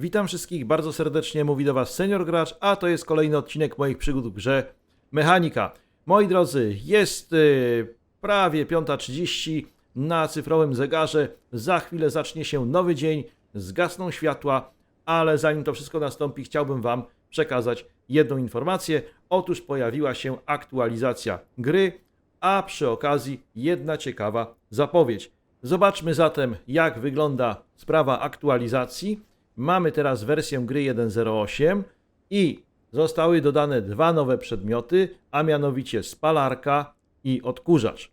Witam wszystkich bardzo serdecznie, mówi do Was Senior Gracz, a to jest kolejny odcinek moich przygód w grze Mechanika. Moi drodzy, jest y, prawie 5.30 na cyfrowym zegarze, za chwilę zacznie się nowy dzień, zgasną światła, ale zanim to wszystko nastąpi, chciałbym Wam przekazać jedną informację. Otóż pojawiła się aktualizacja gry, a przy okazji jedna ciekawa zapowiedź. Zobaczmy zatem, jak wygląda sprawa aktualizacji. Mamy teraz wersję gry 1.08 i zostały dodane dwa nowe przedmioty, a mianowicie spalarka i odkurzacz.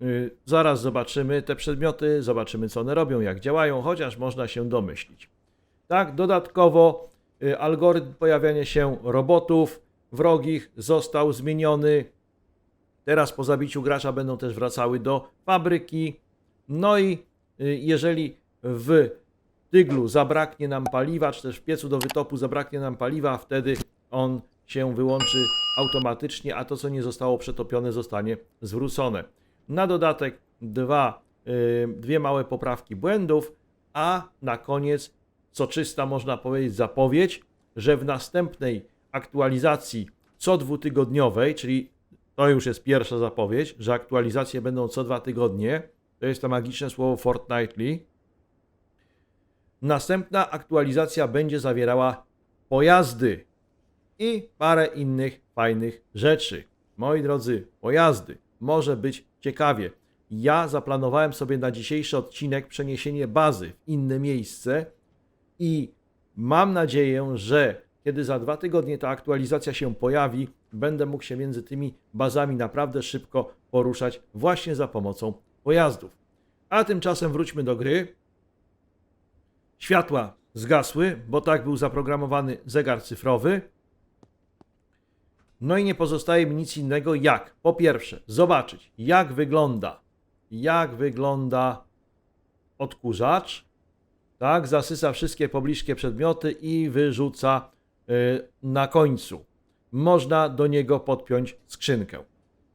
Yy, Zaraz zobaczymy te przedmioty, zobaczymy co one robią, jak działają, chociaż można się domyślić. Tak, dodatkowo y, algorytm pojawiania się robotów wrogich został zmieniony. Teraz po zabiciu gracza będą też wracały do fabryki. No i y, jeżeli w tyglu zabraknie nam paliwa, czy też w piecu do wytopu zabraknie nam paliwa, wtedy on się wyłączy automatycznie, a to co nie zostało przetopione zostanie zwrócone. Na dodatek dwa, y, dwie małe poprawki błędów, a na koniec soczysta można powiedzieć zapowiedź, że w następnej aktualizacji co dwutygodniowej, czyli to już jest pierwsza zapowiedź, że aktualizacje będą co dwa tygodnie, to jest to magiczne słowo fortnightly, Następna aktualizacja będzie zawierała pojazdy i parę innych fajnych rzeczy. Moi drodzy, pojazdy może być ciekawie. Ja zaplanowałem sobie na dzisiejszy odcinek przeniesienie bazy w inne miejsce i mam nadzieję, że kiedy za dwa tygodnie ta aktualizacja się pojawi, będę mógł się między tymi bazami naprawdę szybko poruszać właśnie za pomocą pojazdów. A tymczasem wróćmy do gry. Światła zgasły, bo tak był zaprogramowany zegar cyfrowy. No i nie pozostaje mi nic innego jak po pierwsze zobaczyć jak wygląda jak wygląda odkurzacz. Tak, zasysa wszystkie pobliskie przedmioty i wyrzuca y, na końcu. Można do niego podpiąć skrzynkę.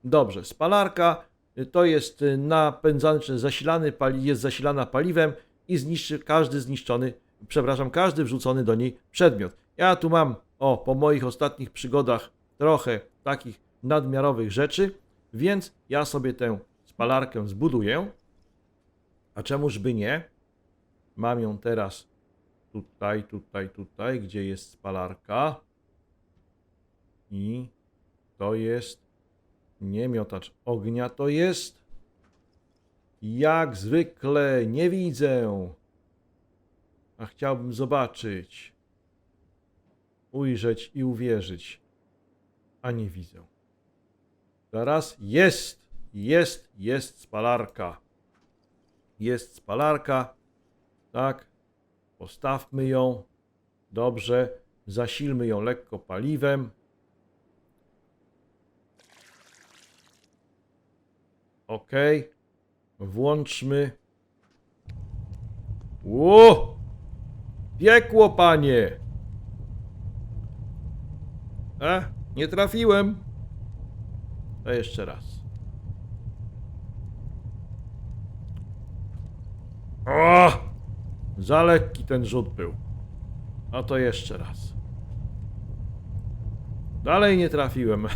Dobrze, spalarka y, to jest y, napędzany czy zasilany, jest zasilana paliwem i zniszczy każdy zniszczony, przepraszam, każdy wrzucony do niej przedmiot. Ja tu mam, o, po moich ostatnich przygodach trochę takich nadmiarowych rzeczy, więc ja sobie tę spalarkę zbuduję. A czemuż by nie? Mam ją teraz tutaj, tutaj, tutaj, gdzie jest spalarka. I to jest nie miotacz ognia, to jest jak zwykle nie widzę. A chciałbym zobaczyć, ujrzeć i uwierzyć, a nie widzę. Zaraz jest, jest, jest spalarka. Jest spalarka. Tak. Postawmy ją. Dobrze. Zasilmy ją lekko paliwem. OK. Włączmy. Ło! Piekło, panie! E, nie trafiłem. To jeszcze raz. O! Za lekki ten rzut był. No to jeszcze raz. Dalej nie trafiłem.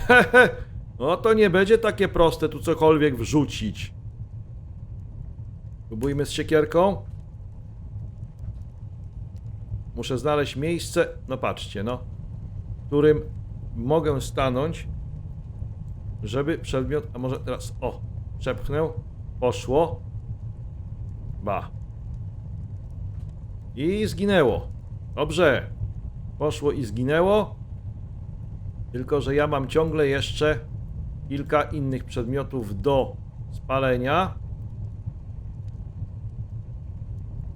no to nie będzie takie proste tu cokolwiek wrzucić. Próbujmy z siekierką. Muszę znaleźć miejsce, no patrzcie, no, w którym mogę stanąć, żeby przedmiot, a może teraz, o, przepchnę, poszło, ba. I zginęło. Dobrze. Poszło i zginęło. Tylko, że ja mam ciągle jeszcze kilka innych przedmiotów do spalenia.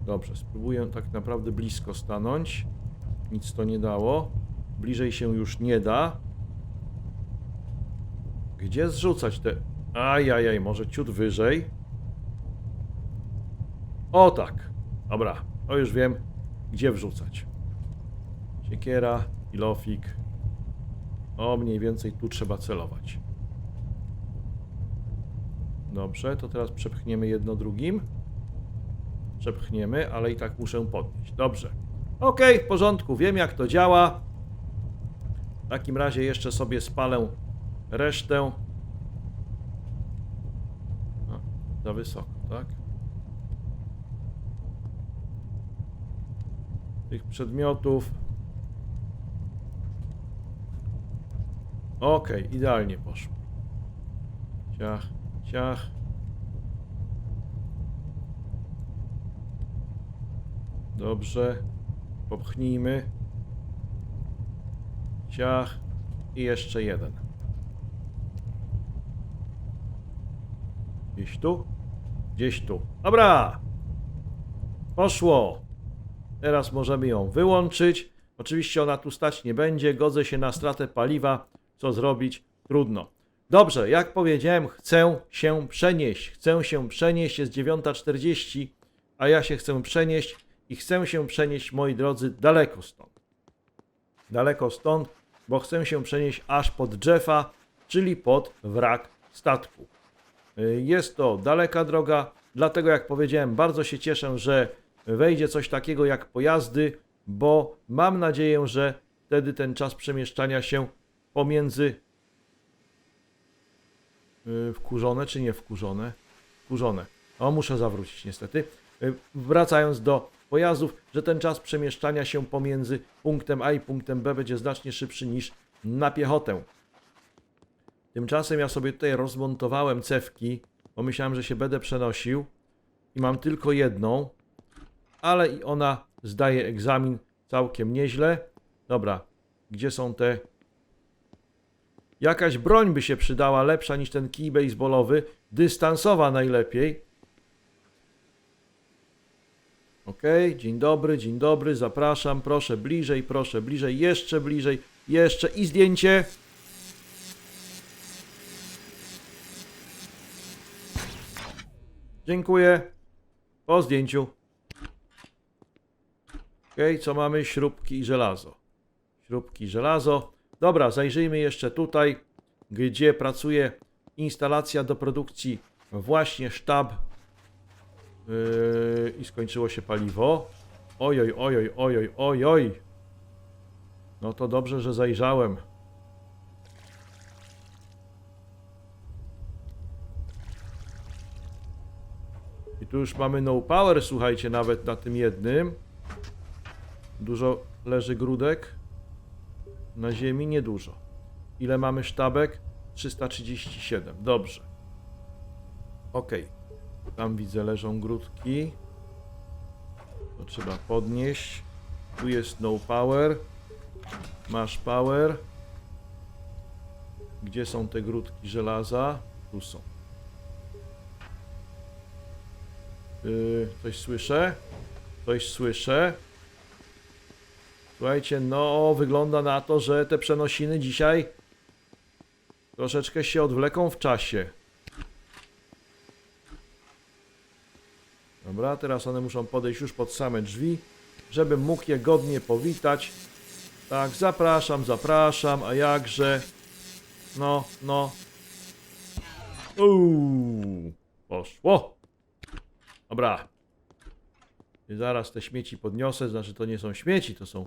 Dobrze, spróbuję tak naprawdę blisko stanąć. Nic to nie dało. Bliżej się już nie da. Gdzie zrzucać te... Ajajaj, może ciut wyżej. O tak. Dobra, to już wiem, gdzie wrzucać. Siekiera, kilofik. O, mniej więcej tu trzeba celować. Dobrze, to teraz przepchniemy jedno drugim. Przepchniemy, ale i tak muszę podnieść. Dobrze. Okej, w porządku, wiem jak to działa. W takim razie jeszcze sobie spalę resztę. A, za wysoko, tak? Tych przedmiotów. Okej, idealnie poszło. Ciach, ciach. Dobrze. Popchnijmy. Ciach. I jeszcze jeden. Gdzieś tu? Gdzieś tu. Dobra! Poszło! Teraz możemy ją wyłączyć. Oczywiście ona tu stać nie będzie. Godzę się na stratę paliwa. Co zrobić? Trudno. Dobrze, jak powiedziałem, chcę się przenieść. Chcę się przenieść. Jest 9.40, a ja się chcę przenieść i chcę się przenieść, moi drodzy, daleko stąd. Daleko stąd, bo chcę się przenieść aż pod Jeffa, czyli pod wrak statku. Y, Jest to daleka droga, dlatego jak powiedziałem, bardzo się cieszę, że wejdzie coś takiego jak pojazdy, bo mam nadzieję, że wtedy ten czas przemieszczania się pomiędzy y, wkurzone czy nie wkurzone? Wkurzone. O, muszę zawrócić niestety. Y, Wracając do pojazdów, że ten czas przemieszczania się pomiędzy punktem A i punktem B będzie znacznie szybszy niż na piechotę. Tymczasem ja sobie tutaj rozmontowałem cewki, bo myślałem, że się będę przenosił i mam tylko jedną, ale i ona zdaje egzamin całkiem nieźle. Dobra, gdzie są te... Jakaś broń by się przydała, lepsza niż ten kij baseballowy, dystansowa najlepiej. Okej, dzień dobry, dzień dobry, zapraszam, proszę bliżej, proszę bliżej, jeszcze bliżej, jeszcze i zdjęcie. Dziękuję. Po zdjęciu. Okej, co mamy? Śrubki i żelazo. Śrubki i żelazo. Dobra, zajrzyjmy jeszcze tutaj, gdzie pracuje instalacja do produkcji właśnie sztab Yy, I skończyło się paliwo. Ojoj, ojoj, ojoj, ojoj. No to dobrze, że zajrzałem. I tu już mamy no power, słuchajcie, nawet na tym jednym. Dużo leży grudek. Na ziemi niedużo. Ile mamy sztabek? 337. Dobrze. Okej. Tam widzę leżą grudki. To trzeba podnieść. Tu jest no power. Masz power. Gdzie są te grudki żelaza? Tu są. Yy, coś słyszę? Coś słyszę? Słuchajcie, no wygląda na to, że te przenosiny dzisiaj troszeczkę się odwleką w czasie. Dobra, teraz one muszą podejść już pod same drzwi, żebym mógł je godnie powitać. Tak, zapraszam, zapraszam, a jakże. No, no. Uuu, poszło. Dobra. I zaraz te śmieci podniosę, znaczy to nie są śmieci, to są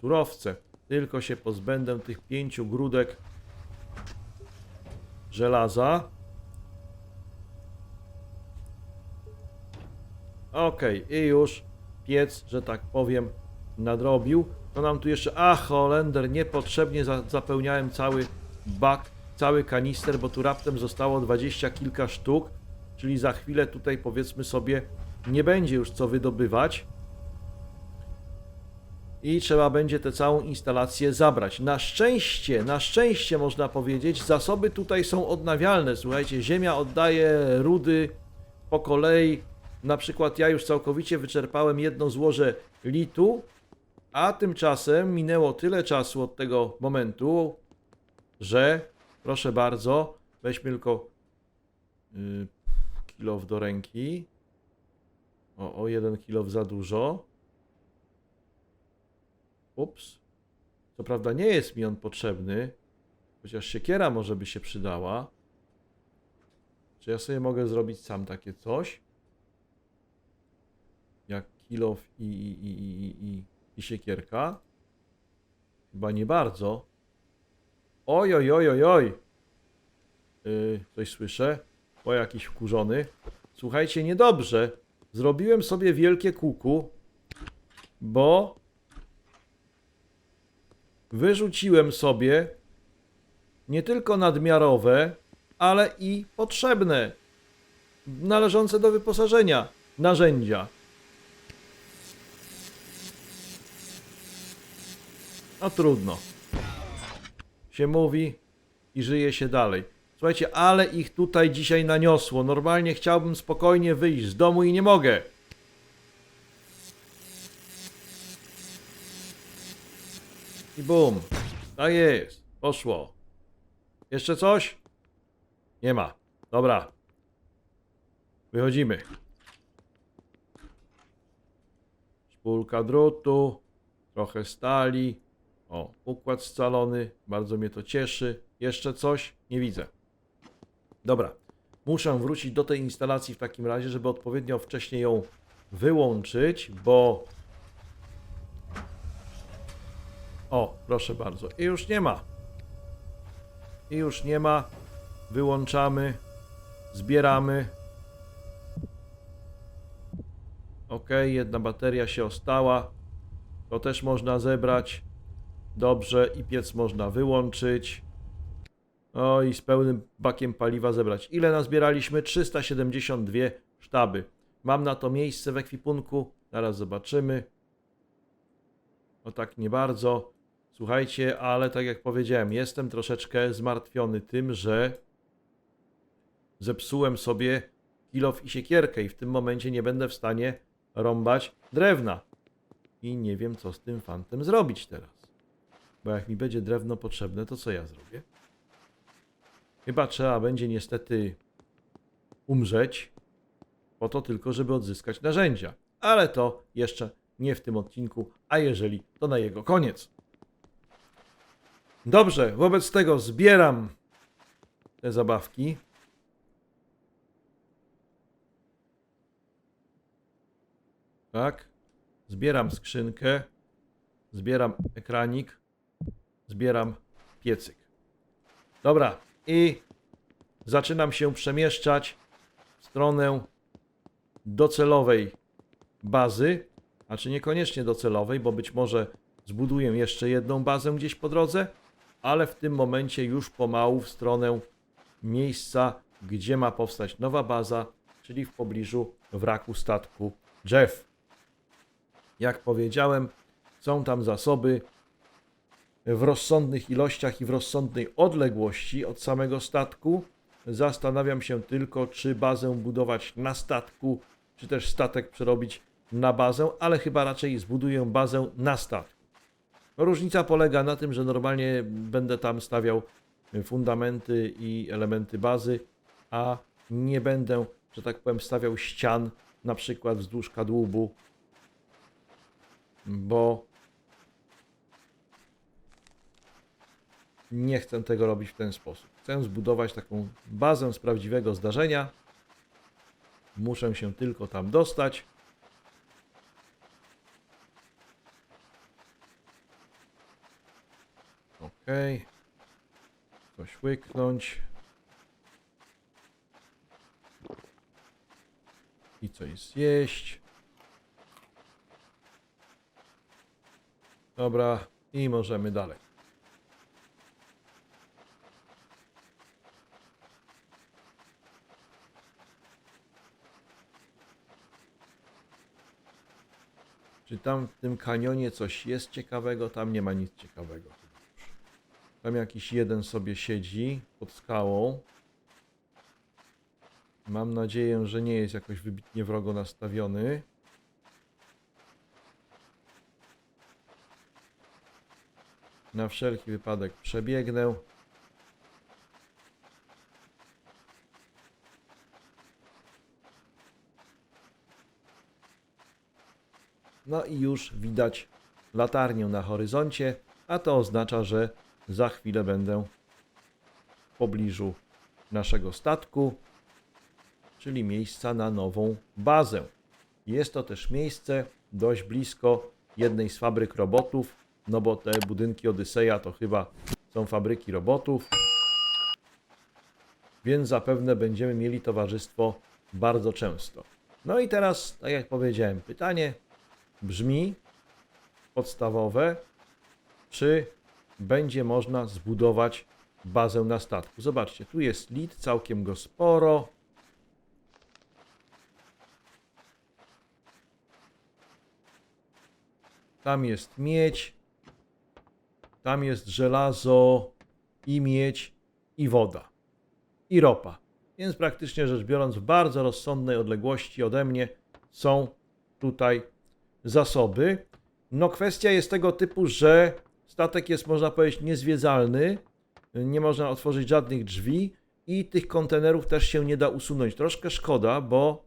surowce. Tylko się pozbędę tych pięciu grudek żelaza. Okej, i już piec, że tak powiem, nadrobił. To nam tu jeszcze. A, Holender, niepotrzebnie za, zapełniałem cały bak, cały kanister, bo tu raptem zostało dwadzieścia kilka sztuk. Czyli za chwilę tutaj powiedzmy sobie nie będzie już co wydobywać. I trzeba będzie tę całą instalację zabrać. Na szczęście, na szczęście można powiedzieć, zasoby tutaj są odnawialne. Słuchajcie, ziemia oddaje rudy po kolei. Na przykład ja już całkowicie wyczerpałem jedno złoże litu, a tymczasem minęło tyle czasu od tego momentu, że proszę bardzo, weźmy tylko yy, kilo do ręki. O, o jeden kilo za dużo. Ups. Co prawda nie jest mi on potrzebny, chociaż siekiera może by się przydała. Czy ja sobie mogę zrobić sam takie coś? Kilof i, i, i, i, i, i siekierka? Chyba nie bardzo. Oj, oj, oj, oj, oj. Yy, coś słyszę. O, jakiś wkurzony. Słuchajcie, niedobrze. Zrobiłem sobie wielkie kuku, bo wyrzuciłem sobie nie tylko nadmiarowe, ale i potrzebne, należące do wyposażenia narzędzia. No trudno. Się mówi i żyje się dalej. Słuchajcie, ale ich tutaj dzisiaj naniosło. Normalnie chciałbym spokojnie wyjść z domu i nie mogę. I bum. Tak jest. Poszło. Jeszcze coś? Nie ma. Dobra. Wychodzimy. Szpulka drutu, trochę stali. O, układ scalony, bardzo mnie to cieszy. Jeszcze coś? Nie widzę. Dobra, muszę wrócić do tej instalacji w takim razie, żeby odpowiednio wcześniej ją wyłączyć, bo... O, proszę bardzo. I już nie ma. I już nie ma. Wyłączamy. Zbieramy. Ok, jedna bateria się ostała. To też można zebrać. Dobrze, i piec można wyłączyć. O, i z pełnym bakiem paliwa zebrać. Ile nazbieraliśmy? 372 sztaby. Mam na to miejsce w ekwipunku. Zaraz zobaczymy. O tak nie bardzo. Słuchajcie, ale tak jak powiedziałem, jestem troszeczkę zmartwiony tym, że zepsułem sobie kilof i siekierkę i w tym momencie nie będę w stanie rąbać drewna. I nie wiem, co z tym fantem zrobić teraz. Bo jak mi będzie drewno potrzebne, to co ja zrobię? Chyba trzeba będzie niestety umrzeć, po to tylko, żeby odzyskać narzędzia. Ale to jeszcze nie w tym odcinku, a jeżeli, to na jego koniec. Dobrze, wobec tego zbieram te zabawki. Tak. Zbieram skrzynkę. Zbieram ekranik. Zbieram piecyk. Dobra, i zaczynam się przemieszczać w stronę docelowej bazy, a czy niekoniecznie docelowej, bo być może zbuduję jeszcze jedną bazę gdzieś po drodze, ale w tym momencie już pomału w stronę miejsca, gdzie ma powstać nowa baza, czyli w pobliżu wraku statku Jeff. Jak powiedziałem, są tam zasoby w rozsądnych ilościach i w rozsądnej odległości od samego statku. Zastanawiam się tylko, czy bazę budować na statku, czy też statek przerobić na bazę, ale chyba raczej zbuduję bazę na statku. Różnica polega na tym, że normalnie będę tam stawiał fundamenty i elementy bazy, a nie będę, że tak powiem, stawiał ścian, na przykład wzdłuż kadłubu, bo nie chcę tego robić w ten sposób. Chcę zbudować taką bazę z prawdziwego zdarzenia. Muszę się tylko tam dostać. Ok. Coś łyknąć. I coś zjeść. Dobra, i możemy dalej. Czy tam w tym kanionie coś jest ciekawego? Tam nie ma nic ciekawego. Tam jakiś jeden sobie siedzi pod skałą. Mam nadzieję, że nie jest jakoś wybitnie wrogo nastawiony. Na wszelki wypadek przebiegnę. No i już widać latarnię na horyzoncie, a to oznacza, że za chwilę będę w pobliżu naszego statku, czyli miejsca na nową bazę. Jest to też miejsce dość blisko jednej z fabryk robotów, no bo te budynki Odyseja to chyba są fabryki robotów. Więc zapewne będziemy mieli towarzystwo bardzo często. No i teraz, tak jak powiedziałem, pytanie brzmi podstawowe, czy będzie można zbudować bazę na statku. Zobaczcie, tu jest lit, całkiem go sporo. Tam jest miedź, tam jest żelazo i miedź i woda i ropa. Więc praktycznie rzecz biorąc, w bardzo rozsądnej odległości ode mnie są tutaj zasoby. No kwestia jest tego typu, że statek jest można powiedzieć niezwiedzalny, nie można otworzyć żadnych drzwi i tych kontenerów też się nie da usunąć. Troszkę szkoda, bo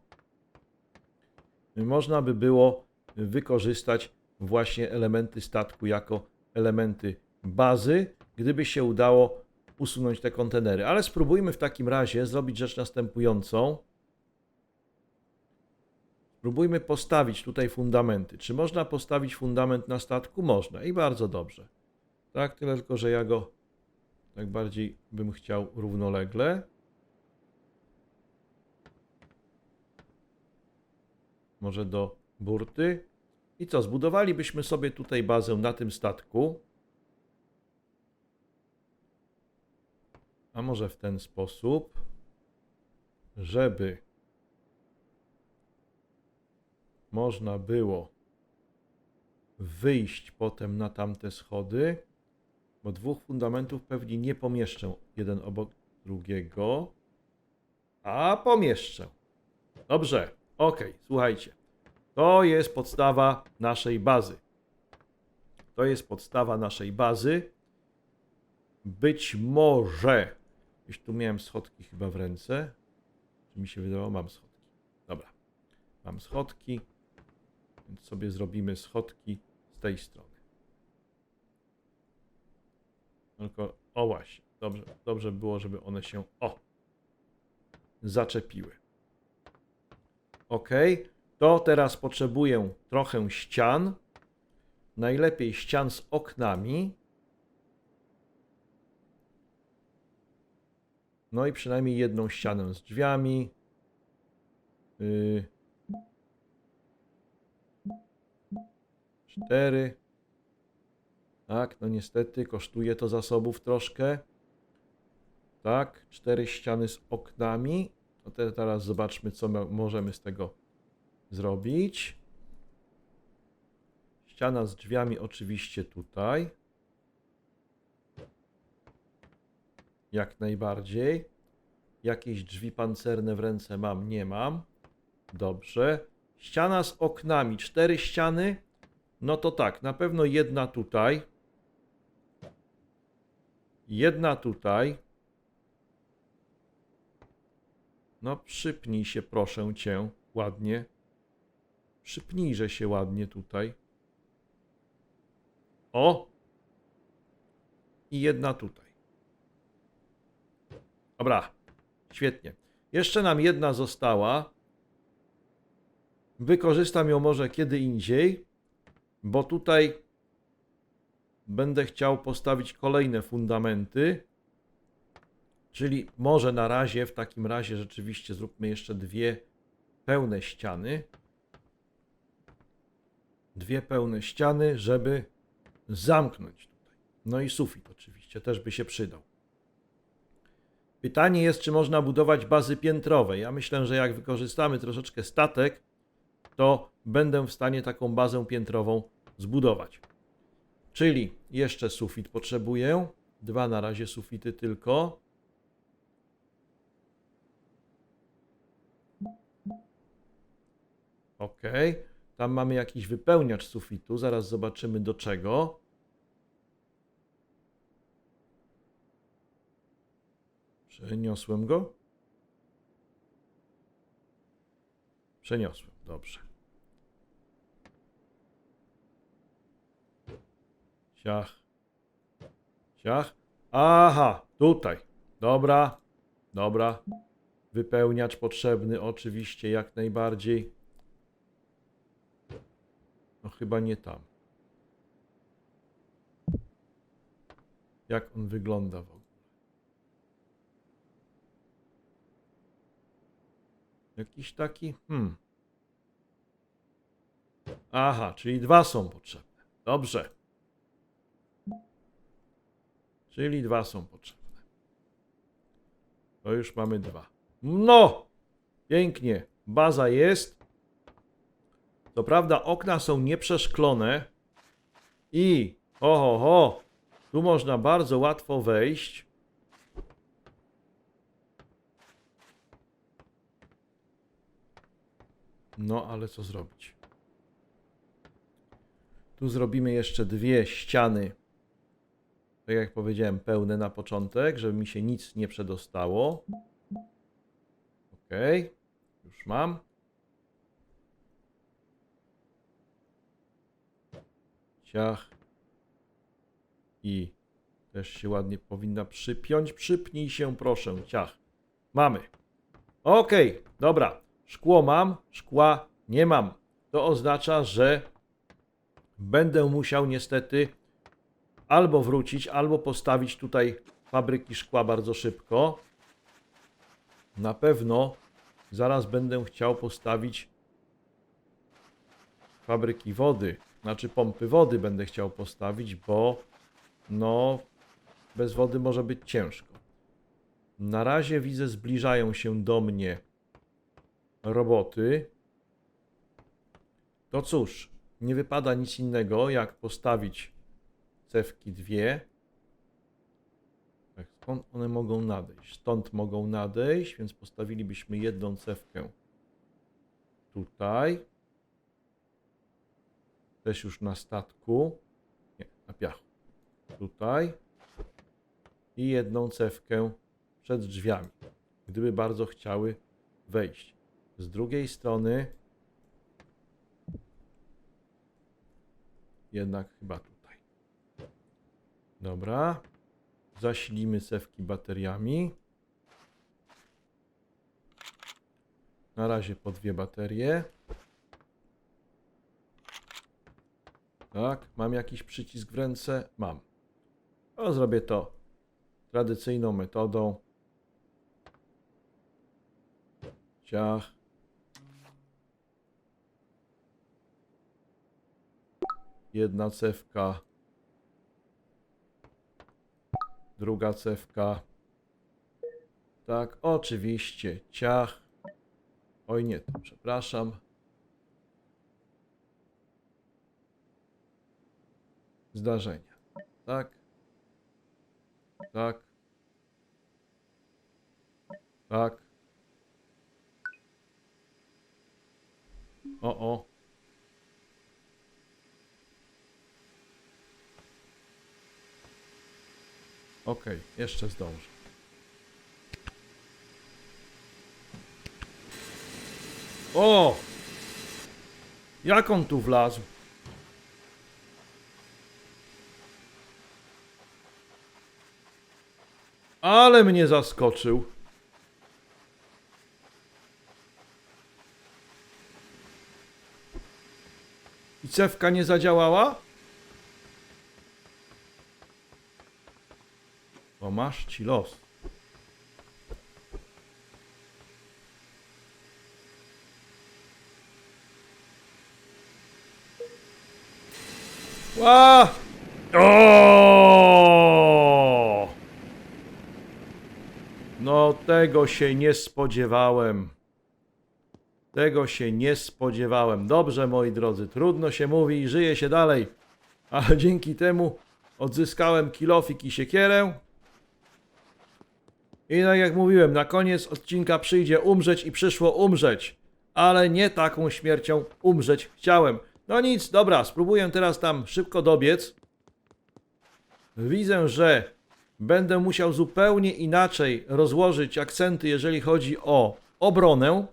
można by było wykorzystać właśnie elementy statku jako elementy bazy, gdyby się udało usunąć te kontenery. Ale spróbujmy w takim razie zrobić rzecz następującą. Spróbujmy postawić tutaj fundamenty. Czy można postawić fundament na statku? Można i bardzo dobrze. Tak, tyle tylko, że ja go tak bardziej bym chciał równolegle. Może do burty. I co, zbudowalibyśmy sobie tutaj bazę na tym statku. A może w ten sposób, żeby można było wyjść potem na tamte schody, bo dwóch fundamentów pewnie nie pomieszczę jeden obok drugiego, a pomieszczę. Dobrze, ok, słuchajcie. To jest podstawa naszej bazy. To jest podstawa naszej bazy. Być może. Gdzieś tu miałem schodki chyba w ręce. Czy mi się wydawało? Mam schodki. Dobra. Mam schodki. Więc sobie zrobimy schodki z tej strony. Tylko, o właśnie. Dobrze, dobrze było, żeby one się, o, zaczepiły. Ok. To teraz potrzebuję trochę ścian. Najlepiej ścian z oknami. No i przynajmniej jedną ścianę z drzwiami. Yy. Cztery. Tak, no niestety kosztuje to zasobów troszkę. Tak, cztery ściany z oknami. No teraz zobaczmy, co mo- możemy z tego zrobić. Ściana z drzwiami oczywiście tutaj. Jak najbardziej. Jakieś drzwi pancerne w ręce mam? Nie mam. Dobrze. Ściana z oknami. Cztery ściany. No to tak, na pewno jedna tutaj. Jedna tutaj. No przypnij się proszę cię ładnie. Przypnijże się ładnie tutaj. O! I jedna tutaj. Dobra, świetnie. Jeszcze nam jedna została. Wykorzystam ją może kiedy indziej, bo tutaj będę chciał postawić kolejne fundamenty. Czyli może na razie, w takim razie rzeczywiście zróbmy jeszcze dwie pełne ściany. Dwie pełne ściany, żeby zamknąć tutaj. No i sufit oczywiście też by się przydał. Pytanie jest, czy można budować bazy piętrowe. Ja myślę, że jak wykorzystamy troszeczkę statek, to będę w stanie taką bazę piętrową zbudować. Czyli jeszcze sufit potrzebuję. Dwa na razie sufity tylko. Ok. Tam mamy jakiś wypełniacz sufitu. Zaraz zobaczymy do czego. Przeniosłem go. Przeniosłem. Dobrze. Ciach. Ciach. Aha, tutaj. Dobra, dobra. Wypełniacz potrzebny, oczywiście, jak najbardziej. No chyba nie tam. Jak on wygląda w ogóle? Jakiś taki? Hmm. Aha, czyli dwa są potrzebne. Dobrze. Czyli dwa są potrzebne. To już mamy dwa. No! Pięknie. Baza jest. Co prawda okna są nieprzeszklone i ho, ho, ho, tu można bardzo łatwo wejść. No, ale co zrobić? Tu zrobimy jeszcze dwie ściany. Tak jak powiedziałem, pełne na początek, żeby mi się nic nie przedostało. Ok, już mam. Ciach. I też się ładnie powinna przypiąć. Przypnij się, proszę. Ciach. Mamy. Ok, dobra. Szkło mam, szkła nie mam. To oznacza, że będę musiał niestety albo wrócić, albo postawić tutaj fabryki szkła bardzo szybko. Na pewno zaraz będę chciał postawić fabryki wody, znaczy pompy wody będę chciał postawić, bo no bez wody może być ciężko. Na razie widzę zbliżają się do mnie roboty. To cóż, nie wypada nic innego jak postawić cewki dwie. Tak, skąd one mogą nadejść? Stąd mogą nadejść, więc postawilibyśmy jedną cewkę tutaj. Też już na statku. Nie, na piachu. Tutaj. I jedną cewkę przed drzwiami. Gdyby bardzo chciały wejść. Z drugiej strony jednak chyba tutaj. Dobra. Zasilimy cewki bateriami. Na razie po dwie baterie. Tak, mam jakiś przycisk w ręce? Mam. O, zrobię to tradycyjną metodą. Ciach. Jedna cewka. Druga cewka. Tak, oczywiście. Ciach. Oj nie, to przepraszam. Zdarzenia. Tak. Tak. Tak. O, o. Okej, jeszcze zdążę. O! Jak on tu wlazł? Ale mnie zaskoczył. I cewka nie zadziałała? Bo masz ci los. Ła! O! No tego się nie spodziewałem. Tego się nie spodziewałem. Dobrze, moi drodzy, trudno się mówi i żyje się dalej. Ale dzięki temu odzyskałem kilofik i siekierę. I tak jak mówiłem, na koniec odcinka przyjdzie umrzeć i przyszło umrzeć. Ale nie taką śmiercią umrzeć chciałem. No nic, dobra, spróbuję teraz tam szybko dobiec. Widzę, że będę musiał zupełnie inaczej rozłożyć akcenty, jeżeli chodzi o obronę.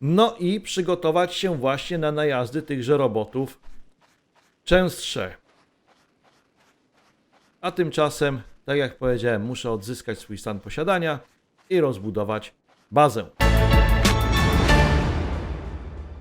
No i przygotować się właśnie na najazdy tychże robotów częstsze. A tymczasem, tak jak powiedziałem, muszę odzyskać swój stan posiadania i rozbudować bazę.